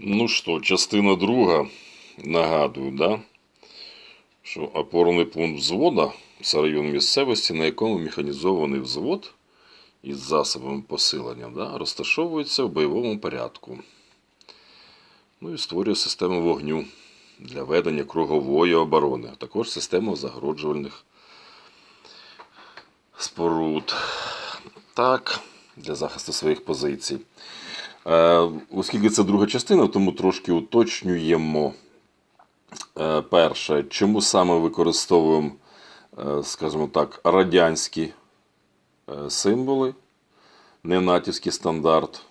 Ну що, частина друга. Нагадую, да? що опорний пункт взвода це район місцевості, на якому механізований взвод із засобами посилення да, розташовується в бойовому порядку. Ну і створює систему вогню для ведення кругової оборони, а також систему загороджувальних споруд. Так, для захисту своїх позицій. Е, Оскільки це друга частина, тому трошки уточнюємо. Е, Перше, чому саме використовуємо, е, скажімо так, радянські символи, не натівський стандарт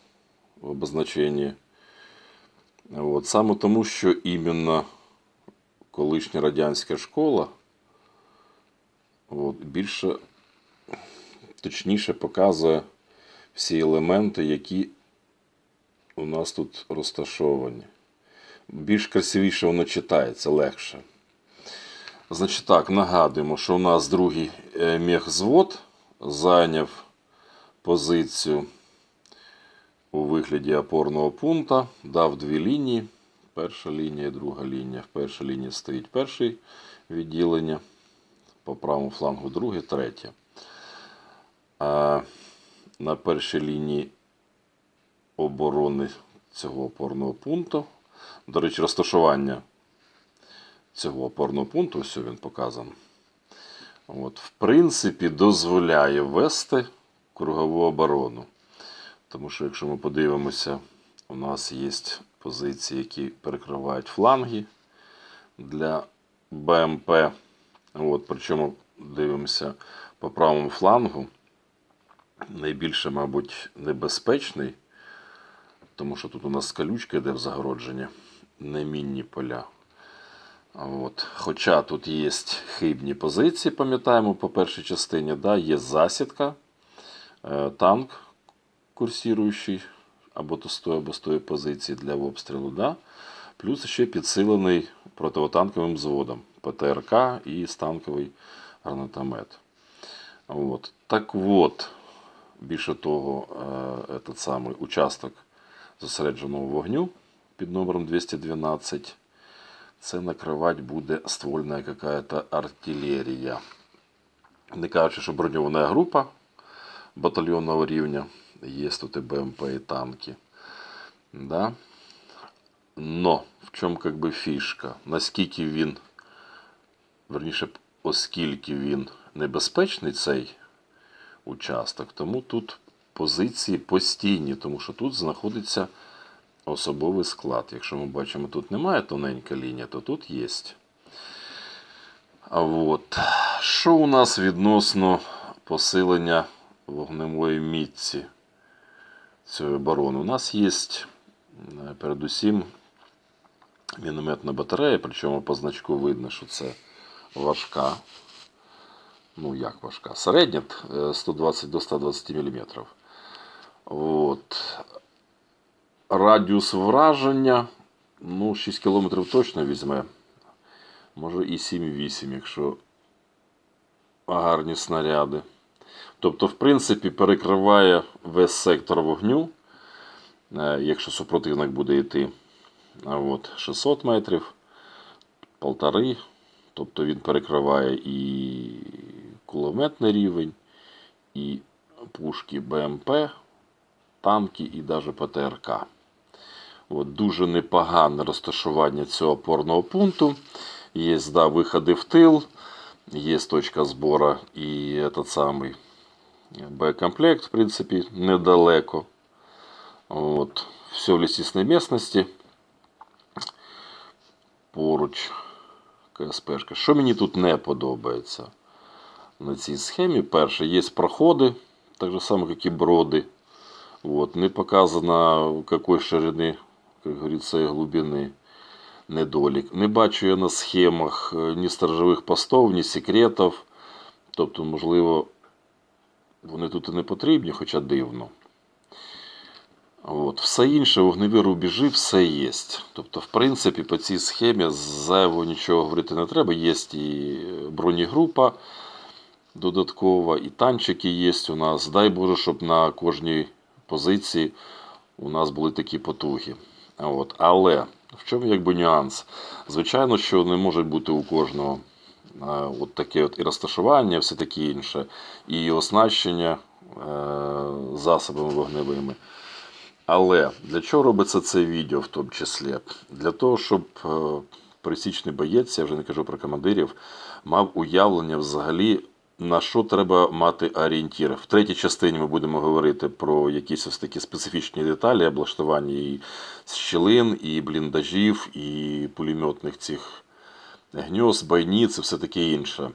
в обозначенні. От. Саме тому, що іменно колишня радянська школа от, більше точніше показує всі елементи, які у нас тут розташовані. Більш красивіше воно читається, легше. Значить так, нагадуємо, що у нас другий е, мехзвод зайняв позицію у вигляді опорного пункту, дав дві лінії. Перша лінія і друга лінія. В першій лінії стоїть перше відділення, по правому флангу друге, третє. А на першій лінії оборони цього опорного пункту. До речі, розташування цього опорного пункту, ось він показаний. От, в принципі, дозволяє вести кругову оборону. Тому що, якщо ми подивимося, у нас є позиції, які перекривають фланги для БМП. От, причому дивимося по правому флангу. Найбільше, мабуть, небезпечний, тому що тут у нас скалючка йде в загородження, не мінні поля. От. Хоча тут є хибні позиції, пам'ятаємо по першій частині, да, є засідка, е, танк курсіруючий або то з тої, або з тої позиції для обстрілу. Да? Плюс ще підсилений противотанковим взводом ПТРК і станковий гранатомет. От. Так от, більше того, е, этот самий участок зосередженого вогню під номером 212 це накривати буде ствольна какая-то артилерія. Не кажучи, що броньована група батальйонного рівня. Є тут і БМП, і танки. Да? Но в чому как би фішка? Наскільки він, верніше, оскільки він небезпечний цей участок, тому тут позиції постійні, тому що тут знаходиться особовий склад. Якщо ми бачимо, тут немає тоненька лінія, то тут є. А от. Що у нас відносно посилення вогневої мітці цієї оборони? У нас є е, передусім мінометна батарея, причому по значку видно, що це важка. Ну, як важка? Середня е, 120 до 120 мм. От. Радіус враження, ну, 6 км точно візьме. Може і 7-8, якщо гарні снаряди. Тобто, в принципі, перекриває весь сектор вогню, е, якщо супротивник буде йти от, 600 метрів, полтори. Тобто він перекриває і кулеметний рівень, і пушки БМП, танки і навіть ПТРК. От, дуже непогане розташування цього опорного пункту. Є да, виходи в тил, є точка збору і этот самий боєкомплект, в принципі, недалеко. От. Все в лісісній місцевості. Поруч КСПшка. Що мені тут не подобається на цій схемі? Перше, є проходи, так же само, як і броди. Вот. Не показано какой ширини, як говориться, і глибини недолік. Не бачу я на схемах е, ні сторожових постов, ні секретів. Тобто, можливо, вони тут і не потрібні, хоча дивно. От. Все інше, вогневі рубежі, все є. Тобто, в принципі, по цій схемі зайво нічого говорити не треба. Є і бронегрупа додаткова, і танчики є у нас. Дай Боже, щоб на кожній позиції у нас були такі потуги. От. Але в чому якби нюанс? Звичайно, що не може бути у кожного е, от таке от і розташування, все таке інше, і оснащення е, засобами вогневими. Але для чого робиться це відео в тому числі? Для того, щоб е, пересічний боєць, я вже не кажу про командирів, мав уявлення взагалі, на що треба мати орієнтір. В третій частині ми будемо говорити про якісь ось такі специфічні деталі облаштування і щілин, і бліндажів, і пулеметних цих гньозд, бойниць і все таке інше.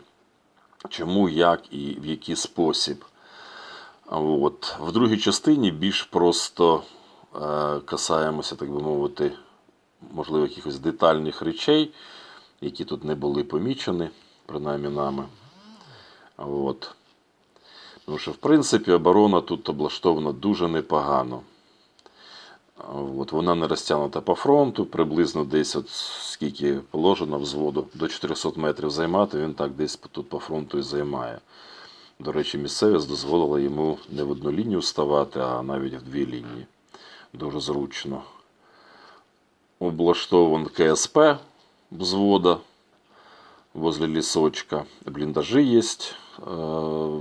Чому, як і в який спосіб. От. В другій частині більш просто е, касаємося, так би мовити, можливо, якихось детальних речей, які тут не були помічені, принаймні нами. От. Тому що, в принципі, оборона тут облаштована дуже непогано. От, вона не розтягнута по фронту, приблизно десь от скільки положено взводу до 400 метрів займати, він так десь тут по фронту і займає. До речі, місцевість дозволила йому не в одну лінію ставати, а навіть в дві лінії. Дуже зручно. Облаштован КСП взвода возле лісочка. Бліндажі є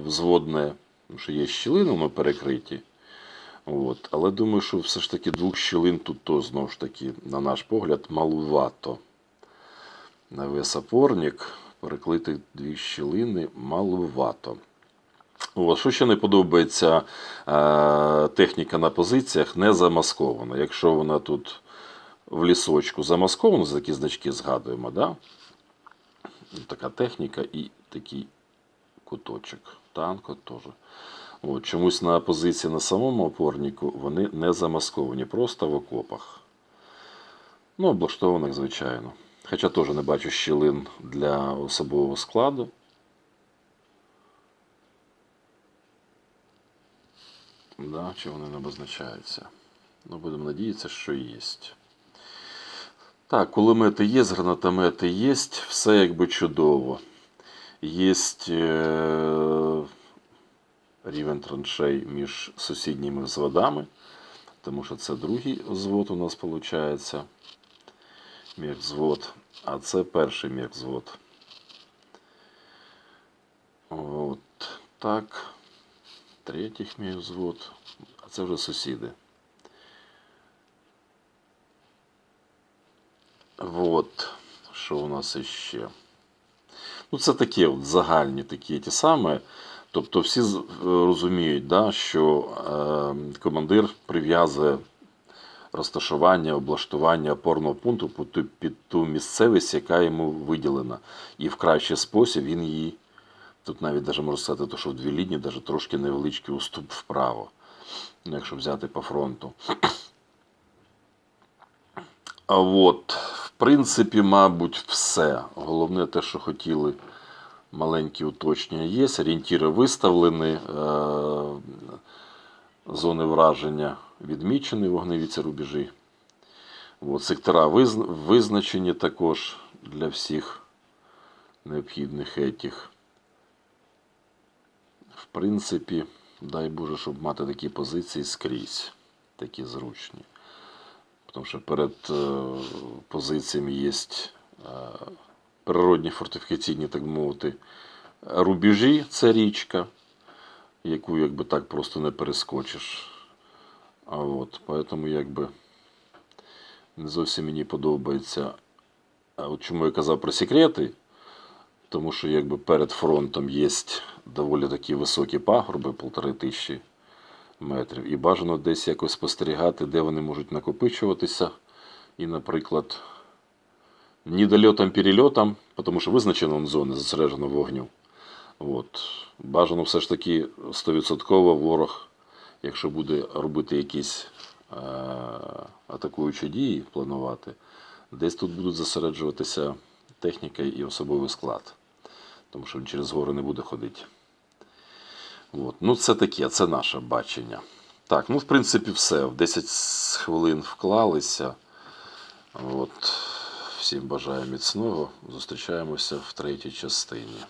взводне, тому що є щілини, перекриті. От. Але думаю, що все ж таки двох щілин тут то знову ж таки, на наш погляд, малувато. На весь опорник переклити дві щілини малувато. От, що ще не подобається, е, техніка на позиціях не замаскована. Якщо вона тут в лісочку замаскована, за такі значки згадуємо, да? така техніка і такий куточок. Танк теж. От, чомусь на позиції на самому опорнику вони не замасковані, просто в окопах. Ну, облаштованих, звичайно. Хоча теж не бачу щілин для особового складу. Да, чи вони не обозначаються? Ну, будемо надіятися, що є. Так, кулемети є, гранатомети є, все якби чудово. Є е, рівень траншей між сусідніми взводами, тому що це другий взвод у нас виходить. Мірвзвод, а це перший мірвзвод. От так. Третій мірвзвод, а це вже сусіди. Вот, що у нас іще? Ну, це такі от загальні такі ті самі. Тобто всі розуміють, да, що е, командир прив'язує розташування, облаштування опорного пункту під ту, місцевість, яка йому виділена. І в кращий спосіб він її, тут навіть даже можна сказати, що в дві лінії, навіть трошки невеличкий уступ вправо, ну, якщо взяти по фронту. А от, принципі, мабуть, все. Головне те, що хотіли маленькі уточнення є. Орієнтіри виставлені, е, зони враження відмічені, вогневі ці рубежі. От, сектора визначені також для всіх необхідних етіх. В принципі, дай Боже, щоб мати такі позиції скрізь, такі зручні. Тому що перед е, позиціями є е, природні фортифікаційні, так мовити, рубежі, це річка, яку якби так просто не перескочиш. А от, поэтому якби не зовсім мені подобається. А от чому я казав про секрети? Тому що якби перед фронтом є доволі такі високі пагорби, полтори тисячі метрів. І бажано десь якось спостерігати, де вони можуть накопичуватися. І, наприклад, недольотом перельотом, тому що визначено он зони зосереджено вогню. От. Бажано все ж таки 100% ворог, якщо буде робити якісь е- атакуючі дії, планувати, десь тут будуть зосереджуватися техніка і особовий склад. Тому що він через гори не буде ходити. От. Ну, це таке, це наше бачення. Так, ну, в принципі, все. В 10 хвилин вклалися. От. Всім бажаю міцного. Зустрічаємося в третій частині.